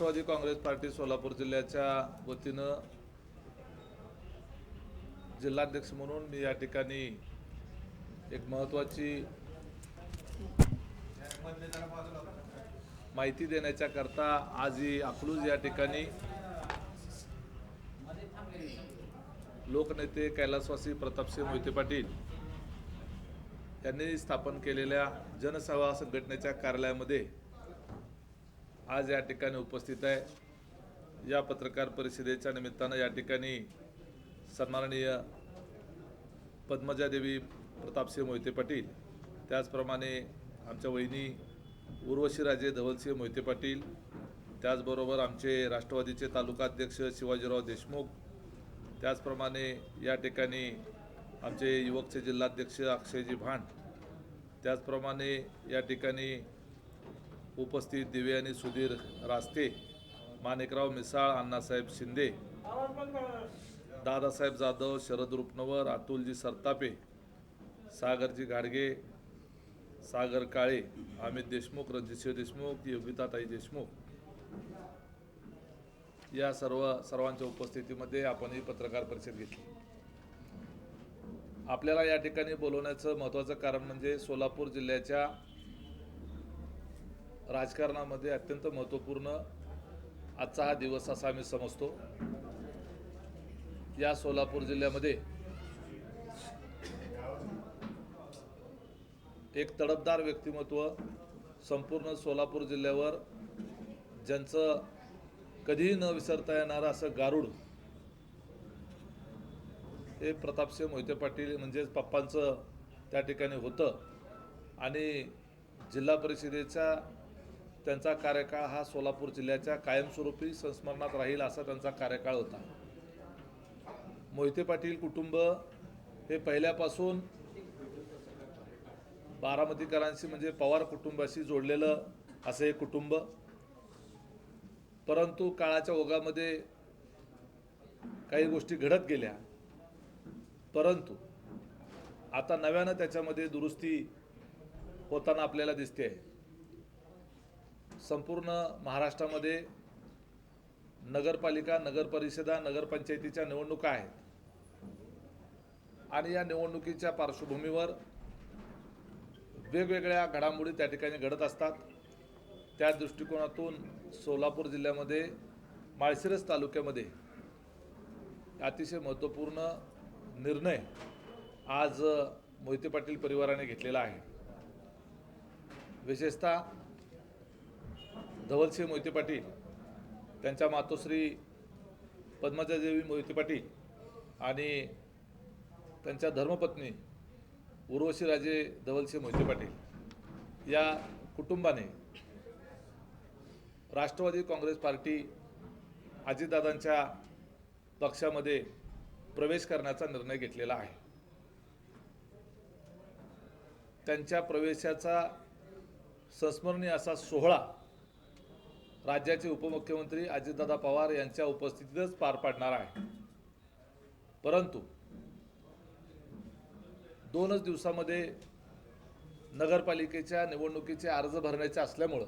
Rashtrawadi Congress party Solapur जिल्ह्याच्या वतीनं जिल्हाध्यक्ष म्हणून मी या ठिकाणी एक महत्त्वाची माहिती देण्याच्या करता आज ही अकलूज या ठिकाणी लोकनेते कैलासवासी प्रतापसिंह मोहिते पाटील यांनी स्थापन केलेल्या जनसेवा संघटनेच्या कार्यालयामध्ये आज या ठिकाणी उपस्थित आहे. या पत्रकार परिषदेच्या निमित्तानं या ठिकाणी सन्माननीय पद्मजादेवी प्रतापसिंह मोहिते पाटील त्याचप्रमाणे आमच्या वहिनी उर्वशीराजे धवलसिंह मोहिते पाटील त्याचबरोबर आमचे राष्ट्रवादीचे तालुकाध्यक्ष शिवाजीराव देशमुख त्याचप्रमाणे या ठिकाणी आमचे युवकचे जिल्हाध्यक्ष अक्षयजी भांड त्याचप्रमाणे या ठिकाणी उपस्थित दिव्यानी सुधीर रास्ते माणिकराव मिसाळ अण्णासाहेब शिंदे दादासाहेब जाधव शरद रुपनवर अतुलजी सरतापे सागरजी घाडगे सागर काळे अमित देशमुख रणजितसिंह देशमुख योगिताताई देशमुख. या सर्व सर्वांच्या उपस्थितीमध्ये आपण ही पत्रकार परिषद घेतली. आपल्याला या ठिकाणी बोलवण्याचं महत्त्वाचं कारण म्हणजे सोलापूर जिल्ह्याच्या राजकारणामध्ये अत्यंत महत्त्वपूर्ण आजचा हा दिवस असा आम्ही समजतो. या सोलापूर जिल्ह्यामध्ये एक तडफदार व्यक्तिमत्व संपूर्ण सोलापूर जिल्ह्यावर ज्यांचं कधीही न विसरता येणारं असं गारुड हे प्रतापसिंह मोहिते पाटील म्हणजेच पप्पांचं त्या ठिकाणी होतं. आणि जिल्हा परिषदेच्या त्यांचा कार्यकाळ हा सोलापूर जिल्ह्याच्या कायमस्वरूपी संस्मरणात राहील असा त्यांचा कार्यकाळ होता. मोहिते पाटील कुटुंब हे पहिल्यापासून बारामतीकरांशी म्हणजे पवार कुटुंबाशी जोडलेलं असं हे कुटुंब. परंतु काळाच्या ओघामध्ये काही गोष्टी घडत गेल्या. परंतु आता नव्यानं त्याच्यामध्ये दुरुस्ती होताना आपल्याला दिसते आहे. संपूर्ण महाराष्ट्रामध्ये नगरपालिका नगरपरिषदा नगरपंचायतीच्या निवडणुका आहेत. आणि या निवडणुकीच्या पार्श्वभूमीवर वेगवेगळ्या घडामोडी त्या ठिकाणी घडत असतात. त्या दृष्टिकोनातून सोलापूर जिल्ह्यामध्ये माळशिरस तालुक्यामध्ये अतिशय महत्त्वपूर्ण निर्णय आज मोहिते पाटील परिवाराने घेतलेला आहे. विशेषतः धवलसिंह मोहिते पाटील त्यांच्या मातोश्री पद्मजादेवी मोहिते पाटील आणि त्यांच्या धर्मपत्नी उर्वशीराजे धवलसिंह मोहिते पाटील या कुटुंबाने राष्ट्रवादी काँग्रेस पार्टी अजितदादांच्या पक्षामध्ये प्रवेश करण्याचा निर्णय घेतलेला आहे. त्यांच्या प्रवेशाचा संस्मरणीय असा सोहळा राज्याचे उपमुख्यमंत्री अजितदादा पवार यांच्या उपस्थितीतच पार पाडणार आहे. परंतु दोनच दिवसामध्ये नगरपालिकेच्या निवडणुकीचे अर्ज भरण्याचे असल्यामुळं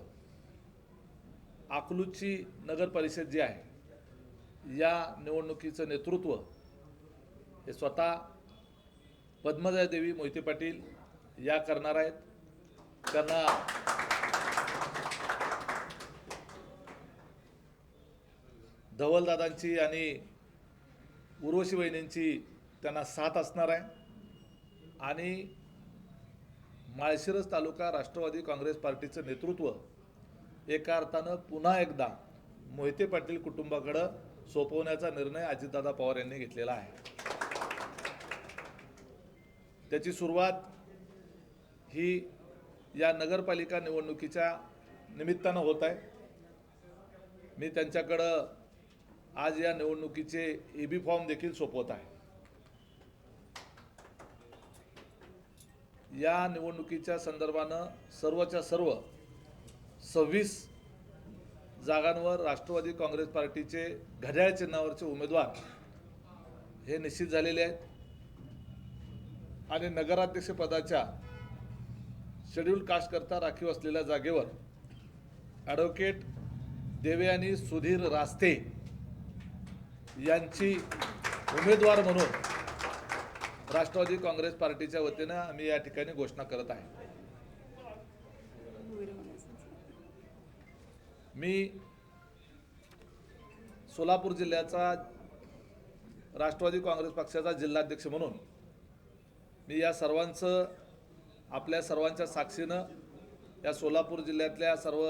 अकलूजची नगर परिषद जी आहे या निवडणुकीचं नेतृत्व हे स्वतः पद्मजा देवी मोहिते पाटील या करणार आहेत. त्यांना धवलदादांची आणि उर्वशी वहिनींची त्यांना साथ असणार आहे. आणि माळशिरस तालुका राष्ट्रवादी काँग्रेस पार्टीचं नेतृत्व एका अर्थानं पुन्हा एकदा मोहिते पाटील कुटुंबाकडं सोपवण्याचा निर्णय अजितदादा पवार यांनी घेतलेला आहे. त्याची सुरुवात ही या नगरपालिका निवडणुकीच्या निमित्तानं होत आहे. मी त्यांच्याकडं आज या निवडणुकीचे ए बी फॉर्म देखील सोपवत आहे. या निवडणुकीच्या संदर्भानं सर्वच्या सर्व सव्वीस जागांवर राष्ट्रवादी काँग्रेस पार्टीचे घड्याळ चिन्हावरचे उमेदवार हे निश्चित झालेले आहेत. आणि नगराध्यक्षपदाच्या शेड्यूल कास्टकरता राखीव असलेल्या जागेवर ॲडव्होकेट देवयानी सुधीर रास्ते यांची उमेदवार म्हणून राष्ट्रवादी काँग्रेस पार्टीच्या वतीनं आम्ही या ठिकाणी घोषणा करत आहे. मी सोलापूर जिल्ह्याचा राष्ट्रवादी काँग्रेस पक्षाचा जिल्हाध्यक्ष म्हणून मी या सर्वांचं आपल्या सर्वांच्या साक्षीनं या सोलापूर जिल्ह्यातल्या सर्व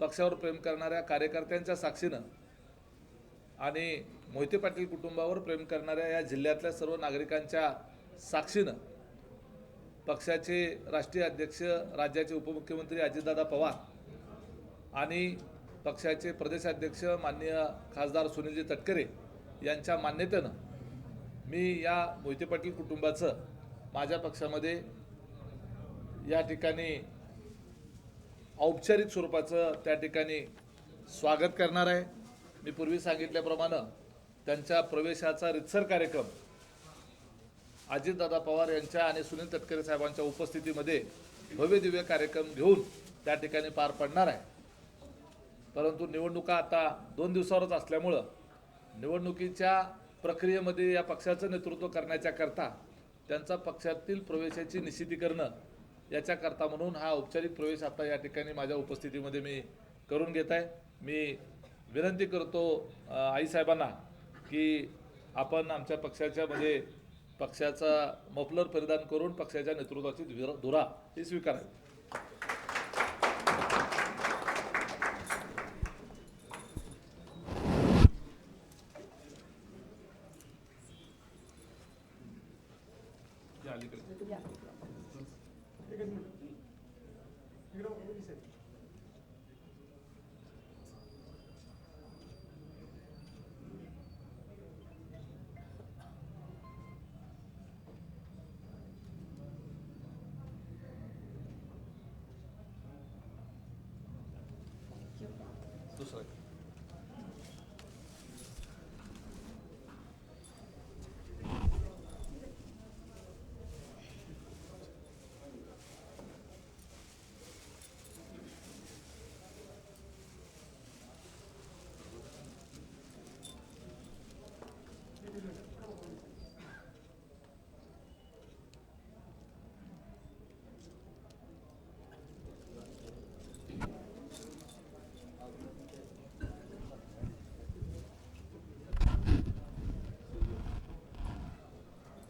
पक्षावर प्रेम करणाऱ्या कार्यकर्त्यांच्या साक्षीनं आणि मोहिते पाटील कुटुंबावर प्रेम करणाऱ्या या जिल्ह्यातल्या सर्व नागरिकांच्या साक्षीनं पक्षाचे राष्ट्रीय अध्यक्ष राज्याचे उपमुख्यमंत्री अजितदादा पवार आणि पक्षाचे प्रदेशाध्यक्ष माननीय खासदार सुनीलजी तटकरे यांच्या मान्यतेनं मी या मोहिते पाटील कुटुंबाचं माझ्या पक्षामध्ये या ठिकाणी औपचारिक स्वरूपाचं त्या ठिकाणी स्वागत करणार आहे. मी पूर्वी सांगितल्याप्रमाणे त्यांच्या प्रवेशाचा रितसर कार्यक्रम अजितदादा पवार यांच्या आणि सुनील तटकरे साहेबांच्या उपस्थितीमध्ये भव्य दिव्य कार्यक्रम घेऊन त्या ठिकाणी पार पडणार आहे. परंतु निवडणुका आता दोन दिवसावरच असल्यामुळं निवडणुकीच्या प्रक्रियेमध्ये या पक्षाचं नेतृत्व करण्याच्या करता त्यांचा पक्षातील प्रवेशाची निश्चिती करणं याच्याकरता म्हणून हा औपचारिक प्रवेश आता या ठिकाणी माझ्या उपस्थितीमध्ये मी करून घेत आहे. मी विनंती करतो आईसाहेबांना की आपण आमच्या पक्षाच्या मध्ये पक्षाचा मफलर परिधान करून पक्षाच्या नेतृत्वाची धुरा धुरा ही स्वीकारावी या अलीकडे. दुसरं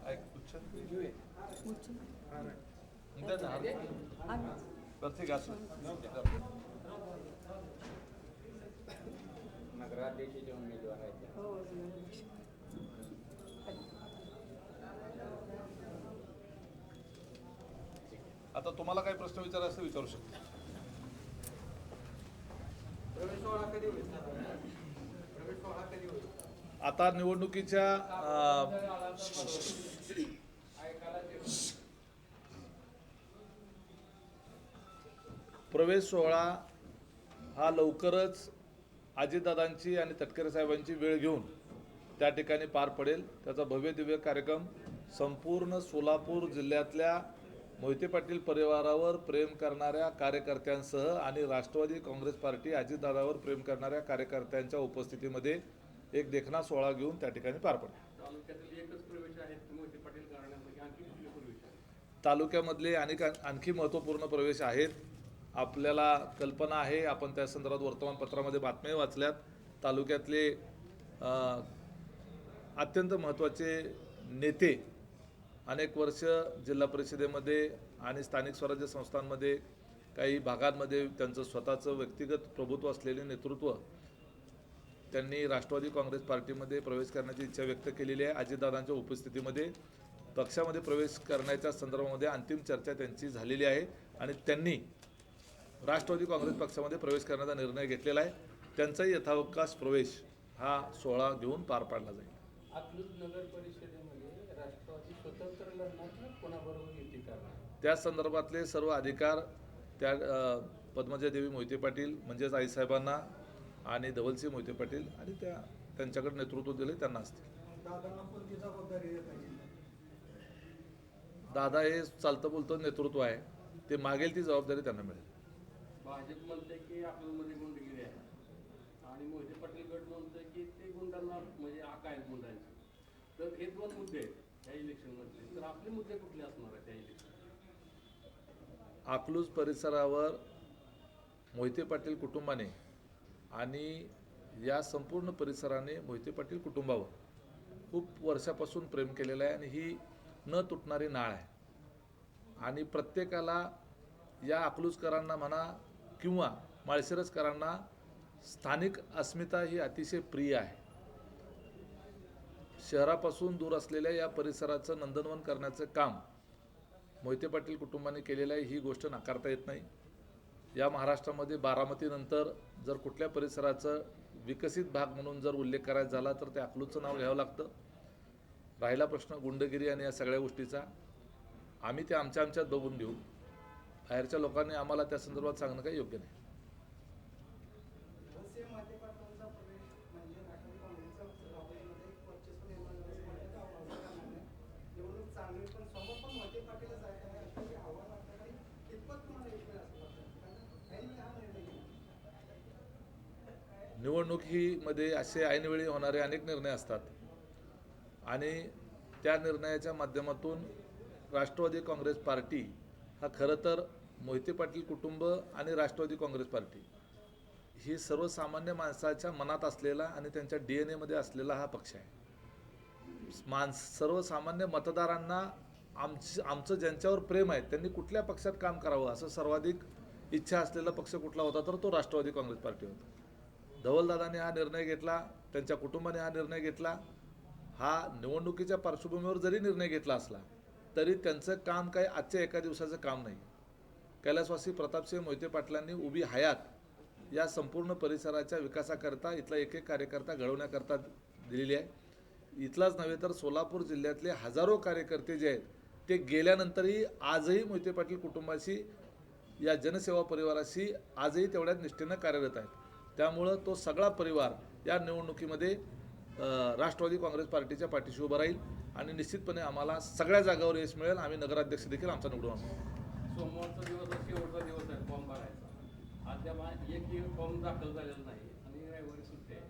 ऐक पुच्छ द्या ना. उमेदवार आहेत आता तुम्हाला काही प्रश्न विचारायचे असं विचारू शकता प्रवेश सोहळा कधी होईल प्रवेश सोहळा कधी होईल आता निवडणुकीच्या प्रवेश सोहळा हा लवकरच अजितदादांची आणि तटकरे साहेबांची वेळ घेऊन त्या ठिकाणी पार पडेल. त्याचा भव्य दिव्य कार्यक्रम संपूर्ण सोलापूर जिल्ह्यातल्या मोहिते पाटील परिवारावर प्रेम करणाऱ्या कार्यकर्त्यांसह आणि राष्ट्रवादी काँग्रेस पार्टी अजितदादावर प्रेम करणाऱ्या कार्यकर्त्यांच्या उपस्थितीमध्ये एक देखणा सोहळा घेऊन त्या ठिकाणी पार पडेल. तालुक्यामधले आणि आणखी महत्त्वपूर्ण प्रवेश आहेत. आपल्याला कल्पना आहे. आपण त्या संदर्भात वर्तमानपत्रामध्ये बातम्याही वाचल्यात. तालुक्यातले अत्यंत महत्त्वाचे नेते अनेक वर्ष जिल्हा परिषदेमध्ये आणि स्थानिक स्वराज्य संस्थांमध्ये काही भागांमध्ये त्यांचं स्वतःचं व्यक्तिगत प्रभुत्व असलेले नेतृत्व त्यांनी राष्ट्रवादी काँग्रेस पार्टीमध्ये प्रवेश करण्याची इच्छा व्यक्त केलेली आहे. अजितदादांच्या उपस्थितीमध्ये पक्षामध्ये प्रवेश करण्याच्या संदर्भामध्ये अंतिम चर्चा त्यांची झालेली आहे आणि त्यांनी राष्ट्रवादी काँग्रेस पक्षामध्ये प्रवेश करण्याचा निर्णय घेतलेला आहे. त्यांचाही यथावकाश प्रवेश हा सोहळा घेऊन पार पाडला जाईल. अकलूज नगर परिषदेमध्ये राष्ट्रवादी स्वतंत्र लढणार की कोणाबरोबर युती करणार? त्या संदर्भातले सर्व अधिकार त्या अ, पद्मजादेवी मोहिते पाटील म्हणजेच आईसाहेबांना आणि धवलसिंह मोहिते पाटील आणि त्या त्यांच्याकडे नेतृत्व दिले त्यांना असतील. दादा हे चालतं बोलतं नेतृत्व आहे. ते मागेल ती जबाबदारी त्यांना मिळेल. भाजप म्हणते की आपल्या मध्ये गुंडगिरी आहे. आणि मोहिते पाटील गट म्हणतोय की ते गुंडांना म्हणजे आका आहेत गुंडांचे? तर हे दोन मुद्दे आहेत इलेक्शन इलेक्शनमधले तर आपले मुद्दे कुठले असणार आहेत त्या इलेक्शन अकलूज परिसरावर मोहिते पाटील कुटुंबाने आणि या संपूर्ण परिसराने मोहिते पाटील कुटुंबावर खूप वर्षापासून प्रेम केलेलं आहे आणि ही न तुटणारी नाळ आहे. आणि प्रत्येकाला या अकलूजकरांना म्हणा किंवा माळशिरसकरांना स्थानिक अस्मिता ही अतिशय प्रिय आहे. शहरापासून दूर असलेल्या या परिसराचं नंदनवन करण्याचं काम मोहिते पाटील कुटुंबाने केलेलं आहे ही गोष्ट नाकारता येत नाही. या महाराष्ट्रामध्ये बारामतीनंतर जर कुठल्या परिसराचं विकसित भाग म्हणून जर उल्लेख करायचा झाला तर ते अकलूजचं नाव घ्यावं लागतं. राहिला प्रश्न गुंडगिरी आणि या सगळ्या गोष्टीचा. आम्ही ते आमच्या आमच्यात बघून घेऊ. बाहेरच्या लोकांनी आम्हाला त्या संदर्भात सांगणं काही योग्य नाही. निवडणूक ही असे ऐनवेळी होणारे अनेक निर्णय असतात. आणि त्या निर्णयाच्या माध्यमातून राष्ट्रवादी काँग्रेस पार्टी हा खरं तर मोहिते पाटील कुटुंब आणि राष्ट्रवादी काँग्रेस पार्टी. ही सर्वसामान्य माणसाच्या मनात असलेला आणि त्यांच्या डी एन एमध्ये असलेला हा पक्ष आहे. माणस सर्वसामान्य मतदारांना आमची आमचं ज्यांच्यावर प्रेम आहे त्यांनी कुठल्या पक्षात काम करावं असं सर्वाधिक इच्छा असलेला पक्ष कुठला होता तर तो राष्ट्रवादी काँग्रेस पार्टी होता. धवलदादाने हा निर्णय घेतला त्यांच्या कुटुंबाने हा निर्णय घेतला. हा निवडणुकीच्या पार्श्वभूमीवर जरी निर्णय घेतला असला तरी त्यांचं काम काही आजच्या एका दिवसाचं काम नाही. कैलासवासी प्रतापसिंह मोहिते पाटलांनी उभी हयात या संपूर्ण परिसराच्या विकासाकरता इथला एक एक कार्यकर्ता घडवण्याकरता दिलेली आहे. इथलाच नव्हे तर सोलापूर जिल्ह्यातले हजारो कार्यकर्ते जे आहेत ते गेल्यानंतरही आजही मोहिते पाटील कुटुंबाशी या जनसेवा परिवाराशी आजही तेवढ्याच निष्ठेनं कार्यरत आहेत. त्यामुळं तो सगळा परिवार या निवडणुकीमध्ये राष्ट्रवादी काँग्रेस पार्टीच्या पाठीशी उभा राहील आणि निश्चितपणे आम्हाला सगळ्या जागावर यश मिळेल. आम्ही नगराध्यक्ष देखील आमचा निवडून आणू. सोमवारचा दिवस हा शेवटचा दिवस आहे फॉर्म भरायचा. अद्याप एकही फॉर्म दाखल झालेला नाही आणि रविवारी सुट्टी आहे.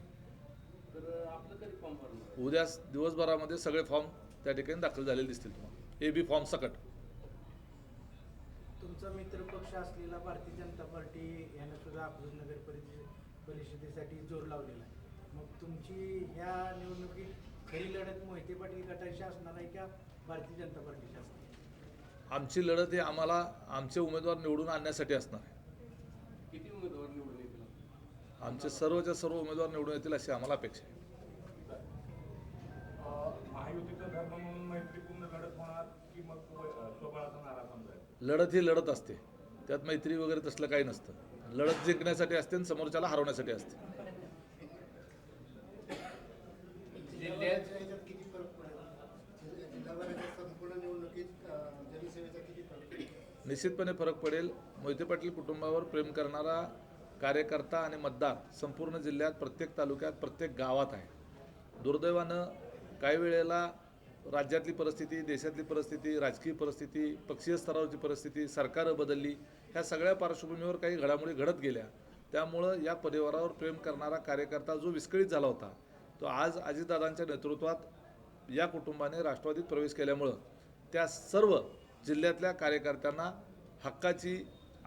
तर आपलं कधी फॉर्म भरणार? उद्या दिवसभरामध्ये सगळे फॉर्म त्या ठिकाणी दाखल झालेले दिसतील तुम्हाला. ए बी फॉर्म सकट. तुमचा मित्र पक्ष असलेला भारतीय जनता पार्टी यानं सुद्धा अकलूज नगर परिषद परिषदेसाठी जोर लावलेला आहे. मग तुमची ह्या निवडणुकीत खरी लढत मोहिते पाटील गटाशी असणार आहे का भारतीय जनता पार्टीशी असणार? आमची लढत ही आम्हाला आमचे उमेदवार निवडून आणण्यासाठी असणार आहे. किती उमेदवार निवडून येतील? आमचे सर्वच्या सर्व उमेदवार निवडून येतील अशी आम्हाला अपेक्षा आहे. लढत ही लढत असते. त्यात मैत्री वगैरे तसलं काही नसतं. लढत जिंकण्यासाठी असते आणि समोरच्याला हरवण्यासाठी असते जिल्ह्यात याच्यात किती फरक पडेल जिल्हाभराच्या संपूर्ण निवडणुकीत अं, जनसेवेचा किती फरक पडेल निश्चितपणे फरक पडेल. मोहिते पाटील कुटुंबावर प्रेम करणारा कार्यकर्ता आणि मतदार संपूर्ण जिल्ह्यात प्रत्येक तालुक्यात प्रत्येक गावात आहे. दुर्दैवानं काही वेळेला राज्यातली परिस्थिती देशातली परिस्थिती राजकीय परिस्थिती पक्षीय स्तरावरची परिस्थिती सरकारं बदलली ह्या सगळ्या पार्श्वभूमीवर काही घडामोडी घडत गेल्या. त्यामुळं या परिवारावर प्रेम करणारा कार्यकर्ता जो विस्कळीत झाला होता तो आज अजितदादांच्या नेतृत्वात या कुटुंबाने राष्ट्रवादीत प्रवेश केल्यामुळं त्या सर्व जिल्ह्यातल्या कार्यकर्त्यांना हक्काची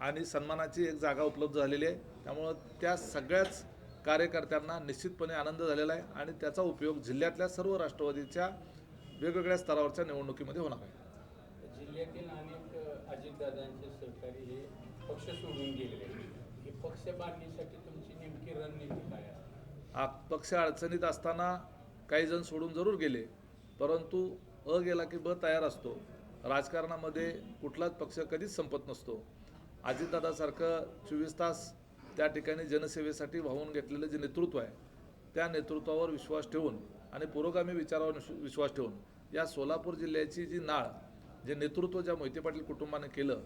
आणि सन्मानाची एक जागा उपलब्ध झालेली आहे. त्यामुळं त्या सगळ्याच कार्यकर्त्यांना निश्चितपणे आनंद झालेला आहे आणि त्याचा उपयोग जिल्ह्यातल्या सर्व राष्ट्रवादीच्या वेगवेगळ्या स्तरावरच्या निवडणुकीमध्ये होणार आहे. जिल्ह्यातील अनेक अजितदादांचे सहकारी हे पक्ष सोडून गेलेले आहेत. हे पक्ष बांधणीसाठी तुमची नेमकी रणनीती काय पक्ष अडचणीत असताना काही जण सोडून जरूर गेले परंतु अ गेला की ब तयार असतो. राजकारणामध्ये कुठलाच पक्ष कधीच संपत नसतो. अजितदादासारखं चोवीस तास त्या ठिकाणी जनसेवेसाठी वाहून घेतलेलं जे नेतृत्व आहे त्या नेतृत्वावर विश्वास ठेवून आणि पुरोगामी विचारावर विश्व- विश्वास ठेवून या सोलापूर जिल्ह्याची जी नाळ जे नेतृत्व ज्या मोहिते पाटील कुटुंबाने केलं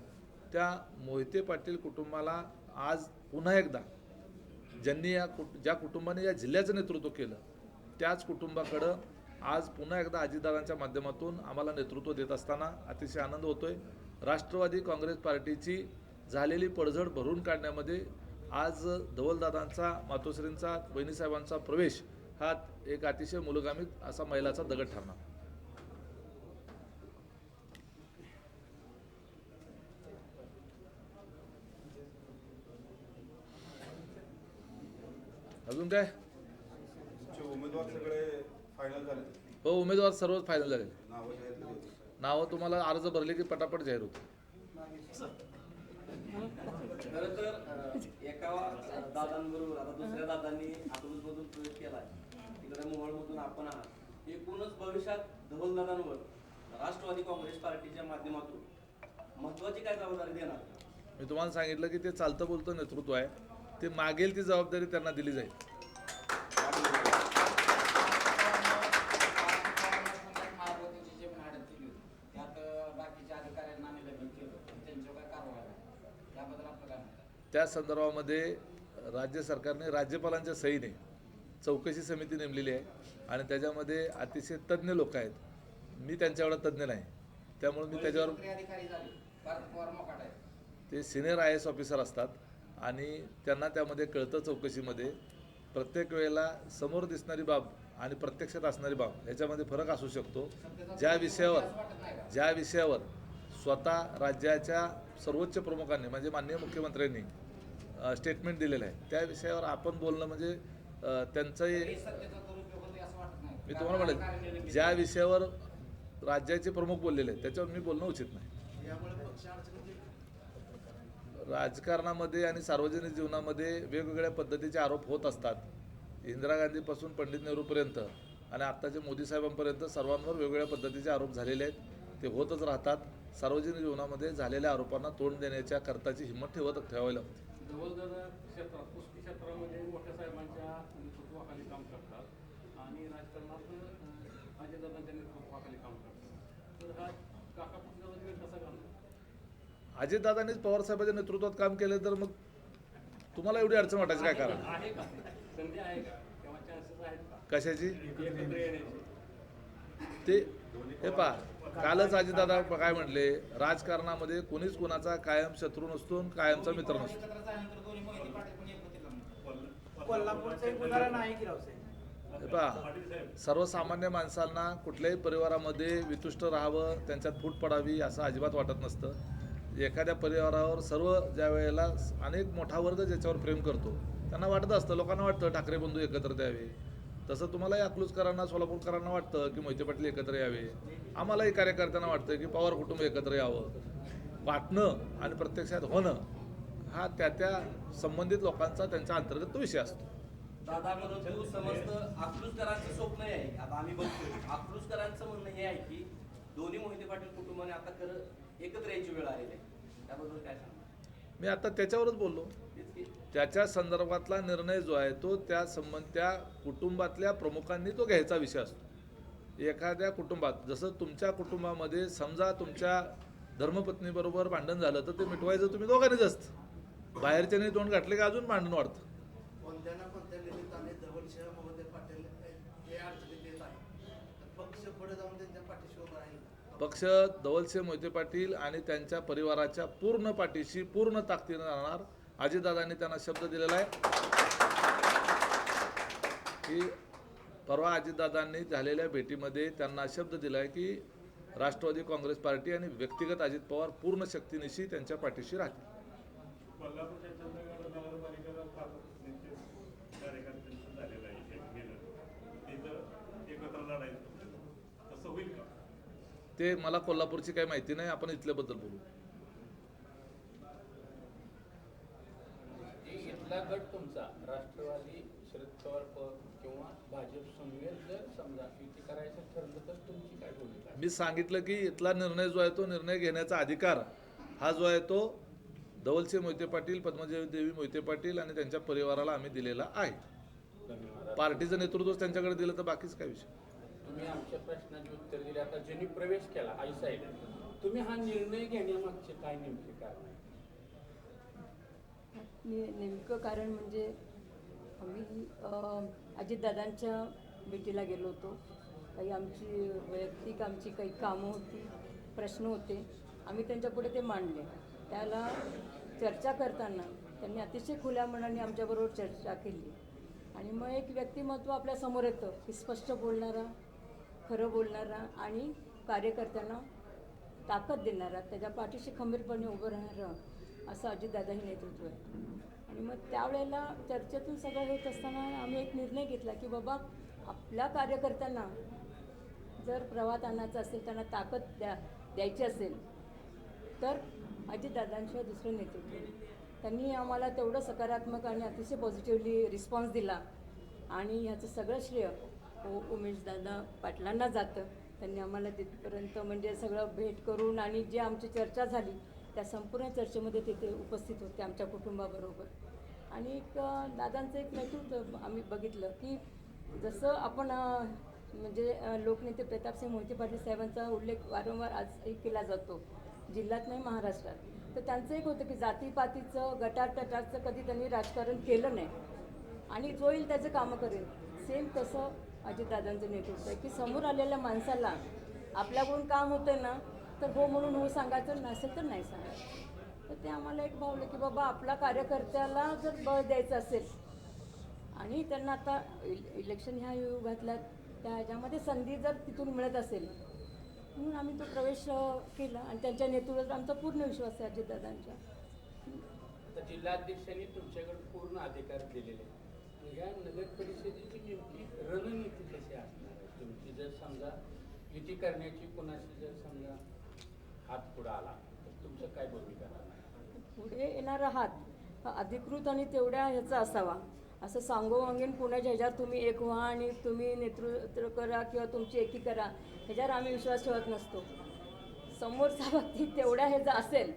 त्या मोहिते पाटील कुटुंबाला आज पुन्हा एकदा ज्यांनी या कुट ज्या कुटुंबाने या जिल्ह्याचं नेतृत्व केलं त्याच कुटुंबाकडं आज पुन्हा एकदा अजितदादांच्या माध्यमातून आम्हाला नेतृत्व देत असताना अतिशय आनंद होतोय. राष्ट्रवादी काँग्रेस पार्टीची झालेली पडझड भरून काढण्यामध्ये आज धवलदादांचा मातोश्रींचा बहिणीसाहेबांचा प्रवेश हा एक अतिशय मुलगामी असा महिलाचा दगड ठरणार. अजून काय? हो उमेदवार सर्वच फायनल झाले नावं तुम्हाला अर्ज भरले की पटापट जाहीर होतं. खरं तर एका दादांबरोबर आता दुसऱ्या दादांनी अकलूजमधून प्रवेश केलाय. तिकडे मोहोळमधून आपण आहात. एकूणच भविष्यात धवल दादांवर राष्ट्रवादी काँग्रेस पार्टीच्या माध्यमातून महत्वाची काय जबाबदारी देणार? मी तुम्हाला सांगितलं की ते चालतं बोलतं नेतृत्व आहे. ते मागेल ती जबाबदारी त्यांना दिली जाईल. त्या संदर्भामध्ये राज्य सरकारने राज्यपालांच्या सहीने चौकशी समिती नेमलेली आहे आणि त्याच्यामध्ये अतिशय तज्ज्ञ लोक आहेत. मी त्यांच्या एवढा तज्ज्ञ नाही. त्यामुळे मी त्याच्यावर ते सिनियर आय एस ऑफिसर असतात आणि त्यांना त्यामध्ये कळतं चौकशीमध्ये प्रत्येक वेळेला समोर दिसणारी बाब आणि प्रत्यक्षात असणारी बाब ह्याच्यामध्ये फरक असू शकतो. ज्या विषयावर ज्या विषयावर स्वतः राज्याच्या सर्वोच्च प्रमुखांनी म्हणजे माननीय मुख्यमंत्र्यांनी स्टेटमेंट दिलेलं आहे. त्या विषयावर आपण बोलणं म्हणजे त्यांचंही मी तुम्हाला म्हणेल ज्या विषयावर राज्याचे प्रमुख बोललेले आहेत त्याच्यावर मी बोलणं उचित नाही. राजकारणामध्ये आणि सार्वजनिक जीवनामध्ये वेगवेगळ्या पद्धतीचे आरोप होत असतात. इंदिरा गांधीपासून पंडित नेहरूपर्यंत आणि आत्ताचे मोदी साहेबांपर्यंत सर्वांवर वेगवेगळ्या पद्धतीचे आरोप झालेले आहेत. ते होतच राहतात. सार्वजनिक जीवनामध्ये झालेल्या आरोपांना तोंड देण्याच्या करताची हिंमत ठेवत लागते धवलदादा क्षेत्रात कुस्ती क्षेत्रामध्ये मोठ्या साहेबांच्या नेतृत्वाखाली काम करतात आणि राजकारणात अं, अजयदादांच्या नेतृत्वाखाली काम करतात. तर हा काका पुतण्याचा वेळ कसा घालतो अजितदादांनीच पवारसाहेबांच्या नेतृत्वात काम केलं तर मग तुम्हाला एवढी अडचण वाटायची काय कारण? आहे का? संधी आहे का? किंवा चान्सेस आहेत का? कशाची? ते हे पहा कालच अजितदादा काय म्हणले? राजकारणामध्ये कोणीच कोणाचा कायम शत्रू नसतो कायमचा मित्र नसतो सर्वसामान्य माणसांना कुठल्याही परिवारामध्ये वितुष्ट राहावं त्यांच्यात फूट पडावी असं अजिबात वाटत नसतं. एखाद्या परिवारावर सर्व ज्या वेळेला अनेक मोठा वर्ग ज्याच्यावर प्रेम करतो त्यांना वाटत असतं लोकांना वाटतं ठाकरे बंधू एकत्र द्यावे. तसं तुम्हालाही अकलूजकरांना सोलापूरकरांना वाटतं की मोहिते पाटील एकत्र यावे. आम्हालाही कार्यकर्त्यांना वाटतं की पवार कुटुंब एकत्र यावं. वाटणं आणि प्रत्यक्षात होणं हा त्या त्या संबंधित लोकांचा त्यांच्या अंतर्गत तो विषय असतो. दादा परंतु समस्त अकलूजकरांचं स्वप्न आहे. आता आम्ही बघतोय. अकलूजकरांचं म्हणणं हे आहे की दोन्ही मोहिते पाटील कुटुंबाने आता खरं एकत्र यायची वेळ आलेली आहे. त्याबद्दल काय सांगणार? मी आता त्याच्यावरच बोललो. त्याच्या संदर्भातला निर्णय जो आहे तो त्या संबंध त्या कुटुंबातल्या प्रमुखांनी तो घ्यायचा विषय असतो. एखाद्या कुटुंबात जसं तुमच्या कुटुंबामध्ये समजा तुमच्या धर्मपत्नीबरोबर भांडण झालं तर ते मिटवायचं तुम्ही दोघांनीच असतं. बाहेरच्याने तोंड घातले की अजून भांडण वाढतं? पक्ष धवलसिंह मोहिते पाटील आणि त्यांच्या परिवाराच्या पूर्ण पाठीशी पूर्ण ताकदीनं राहणार अजितदादांनी त्यांना शब्द दिलेला आहे. की परवा अजितदादांनी झालेल्या भेटीमध्ये त्यांना शब्द दिला आहे की राष्ट्रवादी काँग्रेस पार्टी आणि व्यक्तिगत अजित पवार पूर्ण शक्तीनिशी त्यांच्या पाठीशी राहतील. ते मला कोल्हापूरची काही माहिती नाही आपण इथल्याबद्दल बोलू. इथला गट तुमचा राष्ट्रवादी शरद पवार किंवा भाजप समवेत जर समजा युती करायचं ठरलं तर तुमची काय भूमिका? मी सांगितलं की इथला निर्णय जो आहे तो निर्णय घेण्याचा अधिकार हा जो आहे तो धवलसिंह मोहिते पाटील पद्मदेवी देवी मोहिते पाटील आणि त्यांच्या परिवाराला आम्ही दिलेला आहे पार्टीचं नेतृत्व त्यांच्याकडे दिलं तर बाकीच काय विषय तुम्ही आमच्या प्रश्नाचे उत्तर दिले आता ज्यांनी प्रवेश केला आई साहेब तुम्ही हा निर्णय घेण्यामागचे काय नेमके कारण आहे? नि नेमकं कारण म्हणजे आम्ही अजितदादांच्या भेटीला गेलो होतो. काही आमची वैयक्तिक आमची काही कामं होती प्रश्न होते आम्ही त्यांच्यापुढे ते मांडले. त्याला चर्चा करताना त्यांनी अतिशय खुल्या मनाने आमच्याबरोबर चर्चा केली. आणि मग एक व्यक्तिमत्व आपल्यासमोर येतं की स्पष्ट बोलणारा खरं बोलणारा आणि कार्यकर्त्यांना ताकद देणारा त्याच्या पाठीशी खंबीरपणे उभं राहणारं. असं अजितदादाही नेतृत्व आहे. आणि मग त्यावेळेला चर्चेतून सगळं होत असताना आम्ही एक निर्णय घेतला की बाबा आपल्या कार्यकर्त्यांना जर प्रवाहात आणायचं असेल त्यांना ताकद द्या द्यायची असेल तर अजितदादांशिवाय दुसरं नेतृत्व त्यांनी आम्हाला तेवढं सकारात्मक आणि अतिशय पॉझिटिव्हली रिस्पॉन्स दिला. आणि ह्याचं सगळं श्रेय उ उमेशदादा पाटलांना जातं. त्यांनी आम्हाला तिथपर्यंत म्हणजे सगळं भेट करून आणि जे आमची चर्चा झाली त्या संपूर्ण चर्चेमध्ये तिथे उपस्थित होते आमच्या कुटुंबाबरोबर. आणि एक दादांचं एक नेतृत्व आम्ही बघितलं की जसं आपण म्हणजे लोकनेते प्रतापसिंह मोहिते पाटील साहेबांचा उल्लेख वारंवार आजही केला जातो जिल्ह्यात नाही महाराष्ट्रात. तर त्यांचं एक होतं की जातीपातीचं गटार तटारचं कधी त्यांनी राजकारण केलं नाही. आणि जो येईल त्याचं कामं करेल. सेम तसं अजितदादांचं नेतृत्व आहे की समोर आलेल्या माणसाला आपल्याकडून काम होतं ना तर हो म्हणून हो सांगायचं नसेल तर नाही सांगायचं. तर ते आम्हाला एक भावलं की बाबा आपला कार्यकर्त्याला जर बळ द्यायचं असेल आणि त्यांना आता इल- इलेक्शन ह्या युगातल्या त्या ह्याच्यामध्ये संधी जर तिथून मिळत असेल म्हणून आम्ही तो प्रवेश केला आणि त्यांच्या नेतृत्वात आमचा पूर्ण विश्वास आहे अजितदादांच्या आता जिल्हाध्यक्षांनी तुमच्याकडे पूर्ण अधिकार दिलेले या नगर परिषदेची नेमकी रणनीती कशी असणार आहे? तुमची जर समजा युती करण्याची कोणाशी जर समजा हात पुढे आला. तर तुमचं काय भूमिका पुढे येणारा हात अधिकृत आणि तेवढ्या ह्याचा असावा. असं सांगोवांगेन पुण्याच्या ह्याच्यावर तुम्ही एक व्हा आणि तुम्ही नेतृत्व करा किंवा तुमची एकी करा. ह्याच्यावर आम्ही विश्वास ठेवत नसतो. समोरचा व्यक्ती तेवढ्या ह्याचा असेल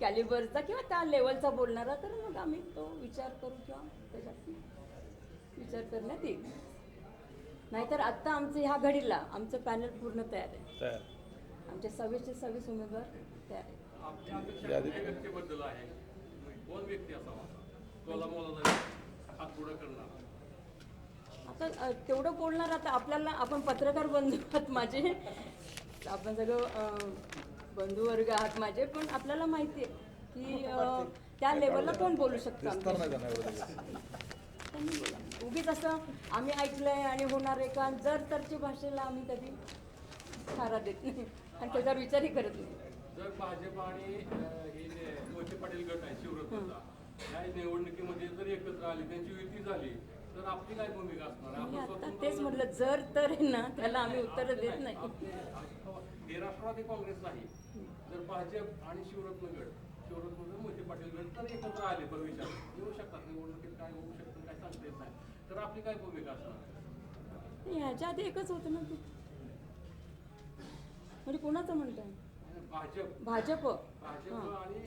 कॅलिबरचा किंवा त्या लेवलचा बोलणारा तर मग आम्ही तो विचार करू किंवा त्याच्यात विचार करण्यात येईल. नाहीतर आत्ता आमचं ह्या घडीला आमचं पॅनल पूर्ण तयार आहे. आमचे सव्वीसचे सव्वीस उमेदवार आता तेवढं बोलणार आता आपल्याला आपण पत्रकार बंधू आहात माझे. आपण सगळं बंधुवर्ग आहात माझे पण आपल्याला माहिती आहे की त्या लेवलला कोण बोलू शकतं. उगीच असं आम्ही ऐकलंय आणि होणार आहे का? जर तरच्या भाषेला आम्ही कधी थारा देत नाही. आणि त्याच्यावर विचारही करत नाही. जर भाजप आणि हे जे मोहिते पाटील गट आहे शिवरत्नाचा या निवडणुकीमध्ये जर एकत्र आली त्यांची युती झाली तर आपली काय भूमिका असणार? मी आपण आता स्वतंत्र तेच म्हटलं जर तर आहे ना त्याला आम्ही उत्तरं देत नाही. हे राष्ट्रवादी काँग्रेस नाही. जर भाजप आणि शिवरत्न गट शिवरत्न जर मोहिते पाटील गट तर एकत्र आले भविष्यात. येऊ शकतात निवडणुकीत काय होऊ शकतं काय सांगता येत नाही. तर आपली काय भूमिका असणार? नाही, ह्याच्या आधी एकच होतं ना ते. म्हणजे कोणाचं म्हणताय? भाजप. भाजप. आणि